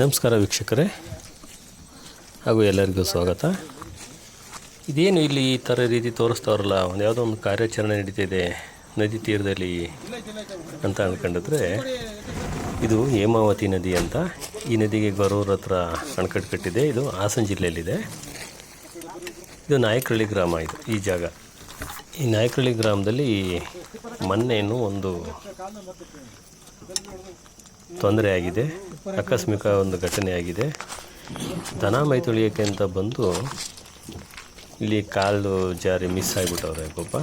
ನಮಸ್ಕಾರ ವೀಕ್ಷಕರೇ ಹಾಗೂ ಎಲ್ಲರಿಗೂ ಸ್ವಾಗತ. ಇದೇನು ಇಲ್ಲಿ ಈ ಥರ ರೀತಿ ತೋರಿಸ್ತಾವ್ರಲ್ಲ ಒಂದು ಯಾವುದೋ ಒಂದು ಕಾರ್ಯಾಚರಣೆ ನಡೀತಿದೆ ನದಿ ತೀರದಲ್ಲಿ ಅಂತ ಅಂದ್ಕೊಂಡಿದ್ರೆ ಇದು ಹೇಮಾವತಿ ನದಿ ಅಂತ ಈ ನದಿಗೆ ಬರೋರ ಹತ್ರ ಅಣಕಟ್ಟು ಕಟ್ಟಿದೆ, ಇದು ಹಾಸನ ಜಿಲ್ಲೆಯಲ್ಲಿದೆ. ಇದು ನಾಯಕಹಳ್ಳಿ ಗ್ರಾಮ ಇದು, ಈ ಜಾಗ. ಈ ನಾಯಕಹಳ್ಳಿ ಗ್ರಾಮದಲ್ಲಿ ಮೊನ್ನೆಯನ್ನು ಒಂದು ತೊಂದರೆ ಆಗಿದೆ. ಆಕಸ್ಮಿಕ ಒಂದು ಘಟನೆ ಆಗಿದೆ. ದನ ಮೈ ತೊಳಿಯೋಕ್ಕೆ ಅಂತ ಬಂದು ಇಲ್ಲಿ ಕಾಲು ಜಾರಿ ಮಿಸ್ ಆಗಿಬಿಟ್ಟವ್ರೆ ಪಾಪ.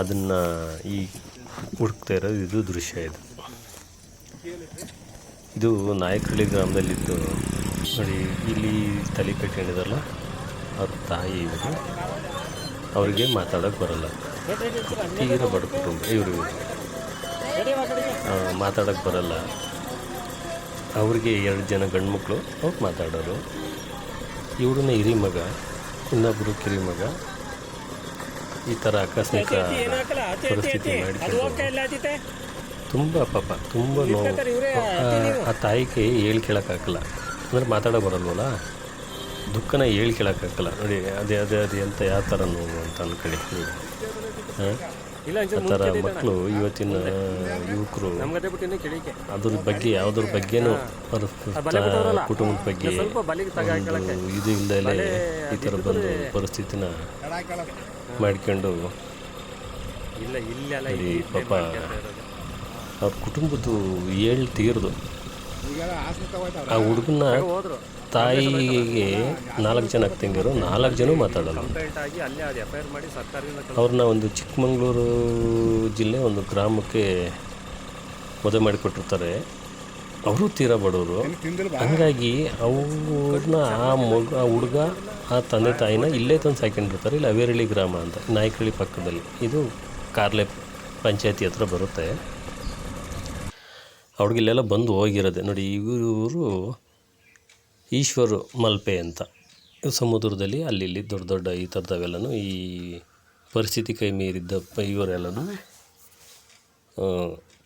ಅದನ್ನು ಈ ಹುಡುಕ್ತಾ ಇರೋದು ಇದು ದೃಶ್ಯ ಇದು. ಇದು ನಾಯಕಹಳ್ಳಿ ಗ್ರಾಮದಲ್ಲಿದ್ದು ನೋಡಿ, ಇಲ್ಲಿ ತಲೆ ಕಟ್ಕೊಂಡಿದಾರಲ್ಲ ಅವ್ರ ತಾಯಿ ಇವರು. ಅವರಿಗೆ ಮಾತಾಡೋಕ್ಕೆ ಬರಲ್ಲ. ತೀರ ಬಡ ಕುಟುಂಬ ಇವರು. ಮಾತಾಡೋಕ್ಕೆ ಬರಲ್ಲ. ಅವ್ರಿಗೆ ಎರಡು ಜನ ಗಂಡು ಮಕ್ಕಳು ಅವ್ರು ಮಾತಾಡೋರು. ಇವ್ರನ್ನ ಹಿರಿ ಮಗ ಇನ್ನೊಬ್ಬರು ಕಿರಿ ಮಗ. ಈ ಥರ ಆಕಸ್ಮಿಕ ಪರಿಸ್ಥಿತಿ ಮಾಡಿಕೊಂಡು ತುಂಬ ಪಾಪ ತುಂಬ ನೋವು. ಆ- ತಾಯಿಗೆ ಹೇಳಿ ಕೇಳೋಕ್ಕಾಗಲ್ಲ ಅಂದರೆ ಮಾತಾಡೋ ಬರಲ್ವಲ್ಲ? ದುಃಖನ ಹೇಳಿ ಕೇಳೋಕ್ಕಾಗಲ್ಲ ನೋಡಿ ಅದೇ ಅದೇ ಅದೇ ಅಂತ ಯಾವ ಥರ ನೋವು ಅಂತ ಅಂದ್ಕೊಳ್ಳಿ ಹಾಂ ಆ ಥರ ಮಕ್ಕಳು ಇವತ್ತಿನ ಯುವಕರು. ಅದ್ರ ಬಗ್ಗೆ ಯಾವುದ್ರ ಬಗ್ಗೆನೂ ಅವ್ರ ಕುಟುಂಬದ ಬಗ್ಗೆ ಸ್ವಲ್ಪ ಬಲಿಗೆ ತಗ ಒಂದು ಇದು ಇಲ್ಲದೆ ಈ ಥರ ಬಂದು ಪರಿಸ್ಥಿತಿನ ಮಾಡ್ಕೊಂಡು ಇಲ್ಲ ಪಾಪ. ಅವ್ರ ಕುಟುಂಬದ್ದು ಏಳು ತೀರ್ದು. ಆ ಹುಡುಗನ ಹೋದ್ರು. ತಾಯಿಗೆ ನಾಲ್ಕು ಜನ ತಂಗಿರು ನಾಲ್ಕು ಜನ ಮಾತಾಡಲ್ಲ. ಅವ್ರನ್ನ ಒಂದು ಚಿಕ್ಕಮಂಗ್ಳೂರು ಜಿಲ್ಲೆ ಒಂದು ಗ್ರಾಮಕ್ಕೆ ಮದುವೆ ಮಾಡಿಕೊಟ್ಟಿರ್ತಾರೆ. ಅವರು ತೀರಾ ಬಡವರು. ಹಂಗಾಗಿ ಅವ್ರನ್ನ ಆ ಮಗ, ಆ ಹುಡುಗ, ಆ ತಂದೆ ತಾಯಿನ ಇಲ್ಲೇ ತಂದು ಸಾಕೊಂಡಿರ್ತಾರೆ ಇಲ್ಲಿ ಅವೇರಳ್ಳಿ ಗ್ರಾಮ ಅಂತ, ನಾಯಕಳ್ಳಿ ಪಕ್ಕದಲ್ಲಿ. ಇದು ಕಾರ್ಲೆ ಪಂಚಾಯತಿ ಹತ್ರ ಬರುತ್ತೆ. ಅವ್ರಿಗಿಲ್ಲೆಲ್ಲ ಬಂದು ಹೋಗಿರೋದೆ. ನೋಡಿ ಇವರು ಈಶ್ವರು ಮಲ್ಪೆ ಅಂತ. ಸಮುದ್ರದಲ್ಲಿ ಅಲ್ಲಿ ಇಲ್ಲಿ ದೊಡ್ಡ ದೊಡ್ಡ ಈ ಥರದವೆಲ್ಲನೂ ಈ ಪರಿಸ್ಥಿತಿ ಕೈ ಮೀರಿದ್ದ ಇವರೆಲ್ಲನೂ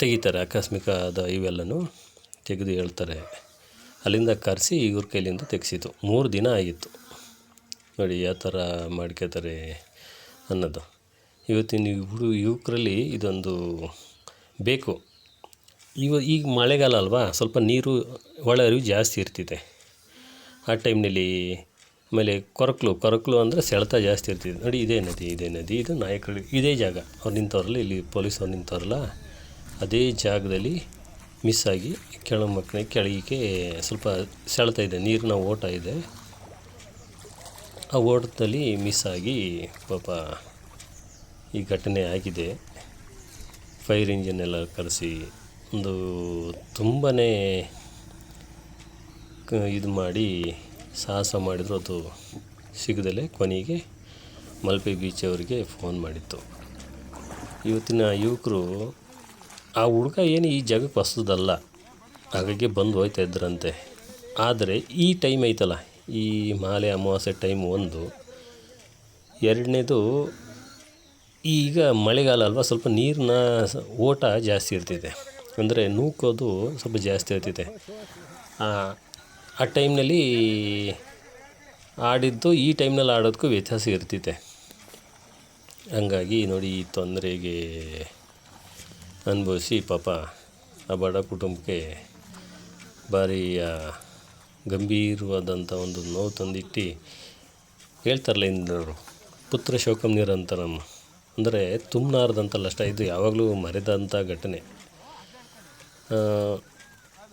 ತೆಗಿತಾರೆ, ಆಕಸ್ಮಿಕದ ಇವೆಲ್ಲನೂ ತೆಗೆದು ಹೇಳ್ತಾರೆ. ಅಲ್ಲಿಂದ ಕರೆಸಿ ಇವ್ರ ಕೈಲಿಂದ ತೆಗೆಸಿತು ಮೂರು ದಿನ ಆಗಿತ್ತು. ನೋಡಿ, ಯಾವ ಥರ ಮಾಡ್ಕೋತಾರೆ ಅನ್ನೋದು. ಇವತ್ತಿನ ಹುಡು ಯುವಕರಲ್ಲಿ ಇದೊಂದು ಬೇಕು. ಇವ, ಈಗ ಮಳೆಗಾಲ ಅಲ್ವಾ? ಸ್ವಲ್ಪ ನೀರು ಒಳ ಅರಿವು ಜಾಸ್ತಿ ಇರ್ತಿದೆ. ಆ ಟೈಮ್ನಲ್ಲಿ ಆಮೇಲೆ ಕೊರಕ್ಲು ಕೊರಕ್ಲು ಅಂದರೆ ಸೆಳೆತ ಜಾಸ್ತಿ ಇರ್ತಿದೆ. ನೋಡಿ ಇದೇ ನದಿ ಇದೇ ನದಿ, ಇದು ನಾಯಕರು ಇದೇ ಜಾಗ. ಅವ್ರು ನಿಂತವ್ರಲ್ಲ, ಇಲ್ಲಿ ಪೊಲೀಸವ್ರು ನಿಂತವ್ರಲ್ಲ, ಅದೇ ಜಾಗದಲ್ಲಿ ಮಿಸ್ ಆಗಿ ಕೆಳ ಮಕ್ಕಳಿಗೆ ಕೆಳಗೆ ಸ್ವಲ್ಪ ಸೆಳೆತ ಇದೆ, ನೀರಿನ ಓಟ ಇದೆ. ಆ ಓಟದಲ್ಲಿ ಮಿಸ್ ಆಗಿ ಪಾಪ ಈ ಘಟನೆ ಆಗಿದೆ. ಫೈರ್ ಇಂಜಿನ್ ಎಲ್ಲ ಕರೆಸಿ ಒಂದು ತುಂಬಾ ಇದು ಮಾಡಿ ಸಾಹಸ ಮಾಡಿದ್ರು ಅದು ಸಿಗದಲ್ಲೇ ಕೊನೆಗೆ ಮಲ್ಪೆ ಬೀಚ್ ಅವರಿಗೆ ಫೋನ್ ಮಾಡಿತ್ತು. ಇವತ್ತಿನ ಯುವಕರು ಆ ಹುಡುಗ ಏನು ಈ ಜಾಗಕ್ಕೆ ಹೊಸದಲ್ಲ, ಹಾಗಾಗಿ ಬಂದು ಹೋಯ್ತಾ ಇದ್ರಂತೆ ಆದರೆ ಈ ಟೈಮ್ ಐತಲ್ಲ, ಈ ಮಾಲೆ ಅಮಾವಾಸ್ಯೆ ಟೈಮ್ ಒಂದು. ಎರಡನೇದು ಈಗ ಮಳೆಗಾಲ ಅಲ್ವಾ, ಸ್ವಲ್ಪ ನೀರಿನ ಓಟ ಜಾಸ್ತಿ ಇರ್ತಿದೆ. ಅಂದರೆ ನೂಕೋದು ಸ್ವಲ್ಪ ಜಾಸ್ತಿ ಇರ್ತಿದೆ. ಆ ಟೈಮ್ನಲ್ಲಿ ಆಡಿದ್ದು ಈ ಟೈಮ್ನಲ್ಲಿ ಆಡೋದಕ್ಕೂ ವ್ಯತ್ಯಾಸ ಇರ್ತಿದೆ ಹಂಗಾಗಿ ನೋಡಿ ಈ ತೊಂದರೆಗೆ ಅನುಭವಿಸಿ ಪಾಪ ಆ ಬಡ ಕುಟುಂಬಕ್ಕೆ ಭಾರಿ ಗಂಭೀರವಾದಂಥ ಒಂದು ನೋವು ತಂದಿಟ್ಟು ಹೇಳ್ತಾರಲ್ಲ ಇಂದ್ರವರು ಪುತ್ರ ಶೋಕಂ ನಿರಂತರಂ. ಅಂದರೆ ತುಂಬಲಾರ್ದಂಥ ಲಷ್ಟ, ಇದು ಯಾವಾಗಲೂ ಮರೆದಂಥ ಘಟನೆ.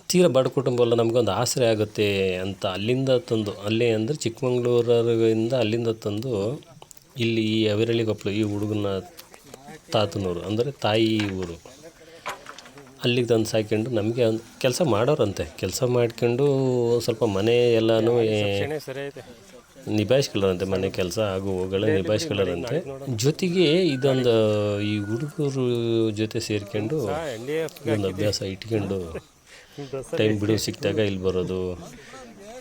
ತೀರಾ ಬಡ ಕುಟುಂಬ ಅಲ್ಲ ನಮಗೊಂದು ಆಸರೆ ಆಗುತ್ತೆ ಅಂತ ಅಲ್ಲಿಂದ ತಂದು, ಅಲ್ಲೇ ಅಂದರೆ ಚಿಕ್ಕಮಂಗ್ಳೂರಿಂದ ಅಲ್ಲಿಂದ ತಂದು ಇಲ್ಲಿ ಈ ಅವಿರಳಿ ಕೊಪ್ಪಳು, ಈ ಹುಡುಗನ ತಾತನೂರು ಅಂದರೆ ತಾಯಿ ಊರು. ಅಲ್ಲಿಗೆ ತಂದು ಸಾಕೊಂಡು ನಮಗೆ ಒಂದು ಕೆಲಸ ಮಾಡೋರಂತೆ. ಕೆಲಸ ಮಾಡ್ಕೊಂಡು ಸ್ವಲ್ಪ ಮನೆ ಎಲ್ಲನೂ ನಿಭಾಯಿಸ್ಕೊಳ್ಳೋರಂತೆ, ಮನೆ ಕೆಲಸ ಹಾಗೂ ಹೋಗಲ್ಲ ನಿಭಾಯಿಸ್ಕೊಳ್ಳೋರಂತೆ. ಜೊತೆಗೆ ಇದೊಂದು ಈ ಹುಡುಗರು ಜೊತೆ ಸೇರ್ಕೊಂಡು ಒಂದು ಅಭ್ಯಾಸ ಇಟ್ಕೊಂಡು ಟೈಮ್ ಬಿಡುವು ಸಿಕ್ಕಿದಾಗ ಇಲ್ಲಿ ಬರೋದು,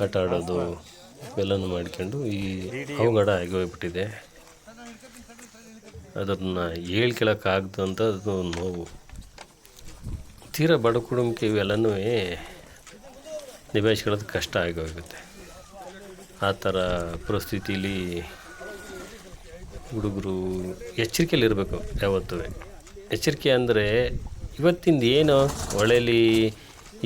ಆಟ ಆಡೋದು, ಇವೆಲ್ಲನೂ ಮಾಡ್ಕೊಂಡು ಈ ಅವಘಡ ಆಗಿ ಹೋಗ್ಬಿಟ್ಟಿದೆ ಅದನ್ನು ಅಂತ ಅದು ನೋವು. ತೀರಾ ಬಡ ಕುಟುಂಬಕ್ಕೆ ಇವೆಲ್ಲನೂ ನಿಭಾಯಿಸ್ಕೊಳ್ಳೋದು ಕಷ್ಟ ಆಗೋಗುತ್ತೆ. ಆ ಥರ ಪರಿಸ್ಥಿತಿಲಿ ಹುಡುಗರು ಎಚ್ಚರಿಕೆಯಲ್ಲಿರಬೇಕು ಯಾವತ್ತೂ. ಎಚ್ಚರಿಕೆ ಅಂದರೆ ಇವತ್ತಿಂದ ಏನು ಹೊಳೇಲಿ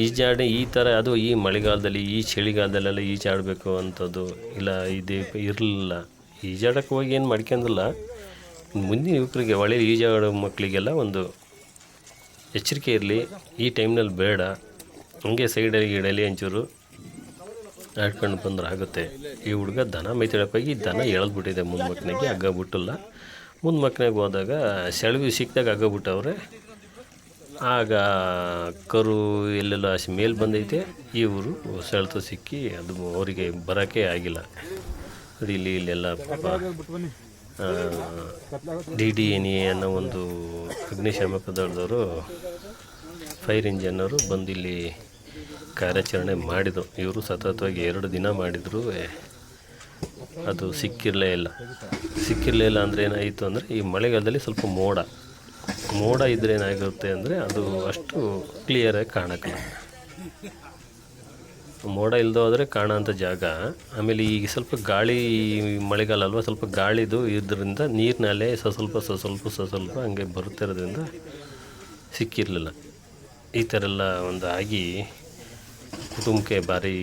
ಈಜಾಡಿ ಈ ಥರ ಅದು ಈ ಮಳೆಗಾಲದಲ್ಲಿ, ಈ ಚಳಿಗಾಲದಲ್ಲೆಲ್ಲ ಈಜಾಡಬೇಕು ಅಂಥದ್ದು ಇಲ್ಲ, ಇದು ಇರಲಿಲ್ಲ. ಈಜಾಡಕ್ಕೆ ಹೋಗಿ ಏನು ಮಾಡ್ಕೊಂಡಿಲ್ಲ ಮುಂದಿನ ಯುವಕರಿಗೆ ಹೊಳೆ ಈಜಾಡೋ ಮಕ್ಕಳಿಗೆಲ್ಲ ಒಂದು ಎಚ್ಚರಿಕೆ ಇರಲಿ. ಈ ಟೈಮ್ನಲ್ಲಿ ಬೇಡ. ಹಂಗೆ ಸೈಡಲ್ಲಿ ಗಿಡಲಿ ಒಂಚೂರು ಆಡ್ಕೊಂಡು ಬಂದ್ರೆ ಆಗುತ್ತೆ. ಈ ಹುಡುಗ ದನ ಮೈತಳಕ್ಕೋಗಿ ದನ ಎಳೆದ್ಬಿಟ್ಟಿದೆ. ಮುಂದೆ ಮಕ್ಕನಿಗೆ ಹಗ್ಗ ಬಿಟ್ಟಿಲ್ಲ. ಮುಂದೆ ಮಕ್ಕನಿಗೆ ಹೋದಾಗ ಸೆಳವಿ ಸಿಕ್ಕಿದಾಗ ಹಗ್ಗ ಬಿಟ್ಟವ್ರೆ ಆಗ ಕರು ಎಲ್ಲೆಲ್ಲ ಮೇಲೆ ಬಂದೈತೆ. ಇವರು ಸೆಳೆತ ಸಿಕ್ಕಿ ಅದು ಅವರಿಗೆ ಬರೋಕ್ಕೆ ಆಗಿಲ್ಲ. ಅದು ಇಲ್ಲಿ ಇಲ್ಲೆಲ್ಲ ಪಾಪ ಡಿ ಡಿ ಎನ್ ಎ ಅನ್ನೋ ಒಂದು ಅಗ್ನಿಶಾಮಕ ದಳದವರು ಫೈರ್ ಇಂಜಿನರು ಬಂದು ಇಲ್ಲಿ ಕಾರ್ಯಾಚರಣೆ ಮಾಡಿದರು. ಇವರು ಸತತವಾಗಿ ಎರಡು ದಿನ ಮಾಡಿದ್ರು. ಅದು ಸಿಕ್ಕಿರಲೇ ಇಲ್ಲ. ಸಿಕ್ಕಿರಲೇ ಇಲ್ಲ ಅಂದರೆ ಏನಾಯಿತು ಅಂದರೆ ಈ ಮಳೆಗಾಲದಲ್ಲಿ ಸ್ವಲ್ಪ ಮೋಡ. ಮೋಡ ಇದ್ದರೆ ಏನಾಗುತ್ತೆ ಅಂದರೆ ಅದು ಅಷ್ಟು ಕ್ಲಿಯರಾಗಿ ಕಾಣಕ್ಕಿಲ್ಲ ಮೋಡ ಇಲ್ಲದೋದ್ರೆ ಕಾಣೋಂಥ ಜಾಗ. ಆಮೇಲೆ ಈಗ ಸ್ವಲ್ಪ ಗಾಳಿ ಮಳೆಗಾಲ ಅಲ್ವಾ, ಸ್ವಲ್ಪ ಗಾಳಿದು ಇದರಿಂದ ನೀರಿನಲ್ಲೇ ಸ ಸ್ವಲ್ಪ ಸ ಸ್ವಲ್ಪ ಸ ಸ್ವಲ್ಪ ಹಂಗೆ ಬರುತ್ತಿರೋದ್ರಿಂದ ಸಿಕ್ಕಿರಲಿಲ್ಲ. ಈ ಥರ ಎಲ್ಲ ಒಂದು ಆಗಿ ಕುಟುಂಬಕ್ಕೆ ಭಾರಿ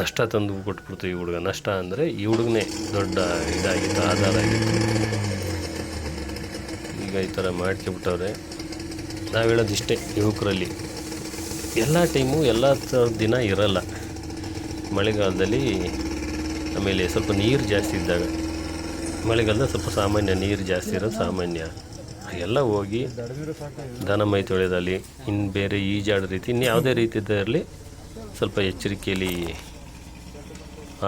ನಷ್ಟ ತಂದು ಕೊಟ್ಬಿಡ್ತು ಈ ಹುಡುಗ. ನಷ್ಟ ಅಂದರೆ ಈ ಹುಡುಗನೇ ದೊಡ್ಡ ಇದಾಗಿತ್ತು, ಆಧಾರ ಆಗಿತ್ತು. ಈಗ ಈ ಥರ ಮಾಡ್ಕೊಬಿಟ್ಟವ್ರೆ ನಾವು ಹೇಳೋದು ಇಷ್ಟೇ ಯುವಕರಲ್ಲಿ. ಎಲ್ಲ ಟೈಮು ಎಲ್ಲ ಥರದ ದಿನ ಇರಲ್ಲ. ಮಳೆಗಾಲದಲ್ಲಿ ಆಮೇಲೆ ಸ್ವಲ್ಪ ನೀರು ಜಾಸ್ತಿ ಇದ್ದಾಗ ಮಳೆಗಾಲದಲ್ಲಿ ಸ್ವಲ್ಪ ಸಾಮಾನ್ಯ ನೀರು ಜಾಸ್ತಿ ಇರೋದು ಸಾಮಾನ್ಯ. ಎಲ್ಲ ಹೋಗಿ ದನ ಮೈ ತೊಳೆದಲ್ಲಿ ಇನ್ನು ಬೇರೆ ಈಜಾಡೋ ರೀತಿ ಇನ್ನು ಯಾವುದೇ ರೀತಿ ಇರಲಿ ಸ್ವಲ್ಪ ಎಚ್ಚರಿಕೆಯಲ್ಲಿ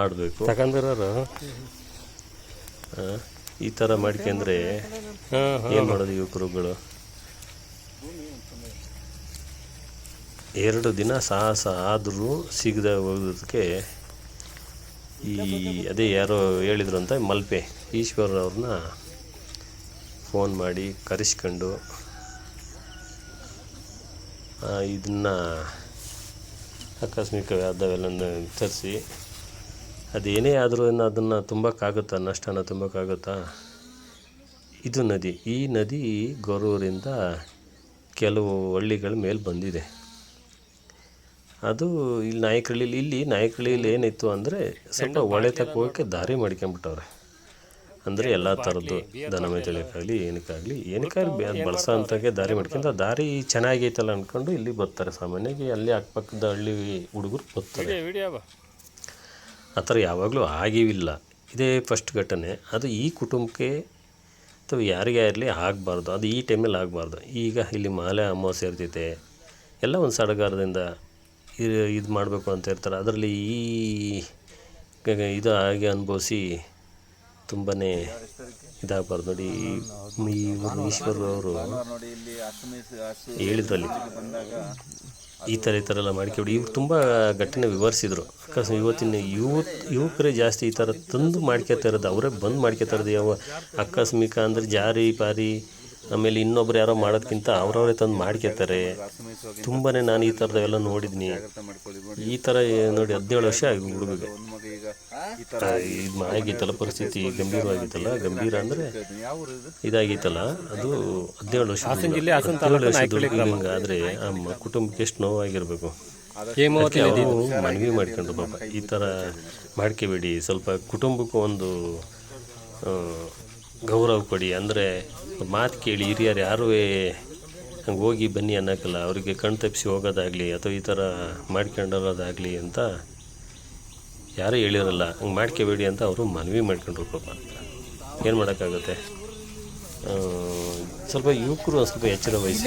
ಆಡಬೇಕು. ತಗೊಂಡಿರೋರು ಈ ಥರ ಮಾಡ್ಕೊಂಡ್ರೆ ಏನು ಮಾಡೋದು ಯುವಕರುಗಳು? ಎರಡು ದಿನ ಸಾಹಸ ಆದರೂ ಸಿಗದೆ ಹೋಗೋದಕ್ಕೆ ಈ ಅದೇ ಯಾರೋ ಹೇಳಿದ್ರು ಅಂತ ಮಲ್ಪೆ. ಈಶ್ವರ್ ಅವ್ರನ್ನ ಫೋನ್ ಮಾಡಿ ಕರೆಸ್ಕೊಂಡು ಇದನ್ನು ಆಕಸ್ಮಿಕ ಅದವೆಲ್ಲ ತರಿಸಿ. ಅದೇನೇ ಆದರೂ ಅದನ್ನು ತುಂಬಕ್ಕಾಗುತ್ತಾ? ನಷ್ಟನ ತುಂಬಕ್ಕಾಗುತ್ತಾ? ಇದು ನದಿ. ಈ ನದಿ ಗೊರೂರಿಂದ ಕೆಲವು ಹಳ್ಳಿಗಳ ಮೇಲೆ ಬಂದಿದೆ. ಅದು ಇಲ್ಲಿ ನಾಯಕಹಳ್ಳಿಲಿ ಇಲ್ಲಿ ನಾಯಕಹಳ್ಳಿಲಿ ಏನಿತ್ತು ಅಂದರೆ ಸ್ವಲ್ಪ ತಕ್ಕ ಹೋಗೋಕ್ಕೆ ದಾರಿ ಮಾಡ್ಕೊಂಬಿಟ್ಟವ್ರೆ. ಅಂದರೆ ಎಲ್ಲ ಥರದ್ದು ದನ ಮೇಯ್ತಳಿಯಕ್ಕಾಗಲಿ ಏನಕ್ಕಾಗಲಿ ಏನಕ್ಕಾಗಲಿ ಅದು ಬಳಸೋ ಅಂತಾಗೆ ದಾರಿ ಮಾಡ್ಕೊಂಡು ದಾರಿ ಚೆನ್ನಾಗೈತಲ್ಲ ಅಂದ್ಕೊಂಡು ಇಲ್ಲಿ ಬರ್ತಾರೆ ಸಾಮಾನ್ಯವಾಗಿ. ಅಲ್ಲಿ ಅಕ್ಕಪಕ್ಕದ ಹಳ್ಳಿ ಹುಡುಗರು ಬರ್ತಾರೆ. ಆ ಥರ ಯಾವಾಗಲೂ ಆಗಿವಿಲ್ಲ. ಇದೇ ಫಸ್ಟ್ ಘಟನೆ. ಅದು ಈ ಕುಟುಂಬಕ್ಕೆ ಅಥವಾ ಯಾರಿಗೆ ಇರಲಿ ಆಗಬಾರ್ದು. ಅದು ಈ ಟೈಮಲ್ಲಿ ಆಗಬಾರ್ದು. ಈಗ ಇಲ್ಲಿ ಮಾಲೆ ಅಮಾವಾಸ್ಯೆ ಇರ್ತೈತೆ. ಎಲ್ಲ ಒಂದು ಸಡಗಾರದಿಂದ ಇದು ಮಾಡಬೇಕು ಅಂತ ಇರ್ತಾರೆ. ಅದರಲ್ಲಿ ಈ ಇದು ಹಾಗೆ ಅನುಭವಿಸಿ ತುಂಬಾ ಇದಾಗಬಾರ್ದು. ನೋಡಿ, ಈ- ಈ ಊರು ಈಶ್ವರ್ ಅವರು ಇಲ್ಲಿ ಅಷ್ಟಮಿ ಹಸು ಹೇಳಿದ್ರಲ್ಲಿ. ಈ ಥರ ಈ ಥರ ಎಲ್ಲ ಮಾಡ್ಕೊಬಿಡಿ ಇವ್ರು ತುಂಬ ಘಟನೆ ವಿವರಿಸಿದ್ರು. ಅಕಸ್ಮಾತ್ ಇವತ್ತಿನ ಯುವತ್, ಯುವಕರೇ ಜಾಸ್ತಿ ಈ ಥರ ತಂದು ಮಾಡ್ಕೊತಾ ಇರೋದು, ಅವರೇ ಬಂದು ಮಾಡ್ಕೊತಾ ಇರೋದು ಯಾವ ಆಕಸ್ಮಿಕ ಅಂದರೆ ಜಾರಿ ಪಾರಿ ಆಮೇಲೆ ಇನ್ನೊಬ್ರು ಯಾರೋ ಮಾಡೋದಕ್ಕಿಂತ ಅವರವರೇ ತಂದು ಮಾಡ್ಕೊತಾರೆ ತುಂಬನೇ ತುಂಬಾ ನಾನು ಈ ಥರದವೆಲ್ಲ ನೋಡಿದ್ದೀನಿ ಅರ್ಥ ಮಾಡ್ಕೊಳ್ಳಿ ನೋಡಿ ಈ ಥರ ನೋಡಿ ಹದಿನೇಳು ವರ್ಷ ಆಗಿ ಹುಡುಗಿಗೆ. ಇದು ಆಗಿತ್ತಲ್ಲ ಪರಿಸ್ಥಿತಿ ಗಂಭೀರವಾಗಿತ್ತಲ್ಲ ಗಂಭೀರ ಅಂದರೆ ಇದಾಗಿತ್ತಲ್ಲ. ಅದು ಹದಿನೇಳು ವರ್ಷ ಹದಿನೇಳು ವರ್ಷ ಹಿಂಗಾದರೆ ಆ ಕುಟುಂಬಕ್ಕೆ ಎಷ್ಟು ನೋವಾಗಿರಬೇಕು. ಮನವಿ ಮಾಡ್ಕೊಂಡು ಪಾಪ. ಈ ಥರ ಮಾಡ್ಕೋಬೇಡಿ. ಸ್ವಲ್ಪ ಕುಟುಂಬಕ್ಕೂ ಒಂದು ಗೌರವ ಕೊಡಿ. ಅಂದರೆ ಮಾತು ಕೇಳಿ ಹಿರಿಯರು ಯಾರೂ ಹಂಗೆ ಹೋಗಿ ಬನ್ನಿ ಅನ್ನೋಕ್ಕಲ್ಲ ಅವರಿಗೆ ಕಣ್ ತಪ್ಪಿಸಿ ಹೋಗೋದಾಗಲಿ ಅಥವಾ ಈ ಥರ ಮಾಡ್ಕೊಂಡಿರೋದಾಗಲಿ ಅಂತ ಯಾರೂ ಹೇಳಿರಲ್ಲ. ಹಂಗೆ ಮಾಡ್ಕೋಬೇಡಿ ಅಂತ ಅವರು ಮನವಿ ಮಾಡ್ಕೊಂಡ್ರು ಪಾಪ. ಏನು ಮಾಡೋಕ್ಕಾಗುತ್ತೆ? ಸ್ವಲ್ಪ ಯುವಕರು ಸ್ವಲ್ಪ ಎಚ್ಚರ ವಹಿಸಿ.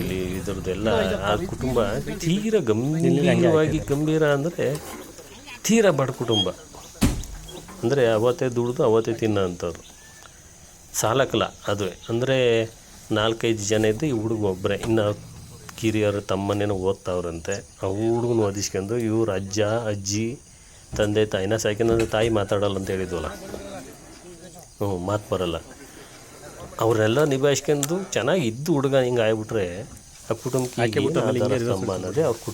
ಇಲ್ಲಿ ಇದರದ್ದೆಲ್ಲ ಆ ಕುಟುಂಬ ತೀರ ಗಂಭೀರವಾಗಿ ಗಂಭೀರ ಅಂದರೆ ತೀರ ಬಡ ಕುಟುಂಬ. ಅಂದರೆ ಅವತ್ತೇ ದುಡಿದು ಅವತ್ತೇ ತಿನ್ನೋ ಅಂಥವ್ರು ಸಾಲಕ್ಕಲ್ಲ ಅದುವೇ. ಅಂದರೆ ನಾಲ್ಕೈದು ಜನ ಇದ್ದು ಈ ಹುಡುಗ ಒಬ್ಬರೇ ಇನ್ನು ಕಿರಿಯರು ತಮ್ಮನೇನೋ ಓದ್ತಾವ್ರಂತೆ. ಆ ಹುಡುಗನ ಓದಿಸ್ಕೊಂಡು ಇವ್ರ ಅಜ್ಜ ಅಜ್ಜಿ ತಂದೆ ತಾಯಿನ ಸಾಕಿನಂದ್ರೆ ತಾಯಿ ಮಾತಾಡಲ್ಲ ಅಂತ ಹೇಳಿದ್ವಲ್ಲ. ಹ್ಞೂ ಮಾತು ಬರಲ್ಲ. ಅವರೆಲ್ಲ ನಿಭಾಯಿಸ್ಕೊಂಡು ಚೆನ್ನಾಗಿ ಇದ್ದು ಹುಡುಗ ಹಿಂಗೆ ಆಗ್ಬಿಟ್ರೆ ಆ ಕುಟುಂಬಕ್ಕೆ ಅನ್ನೋದೇ ಅವ್ರ ಕುಟುಂಬ.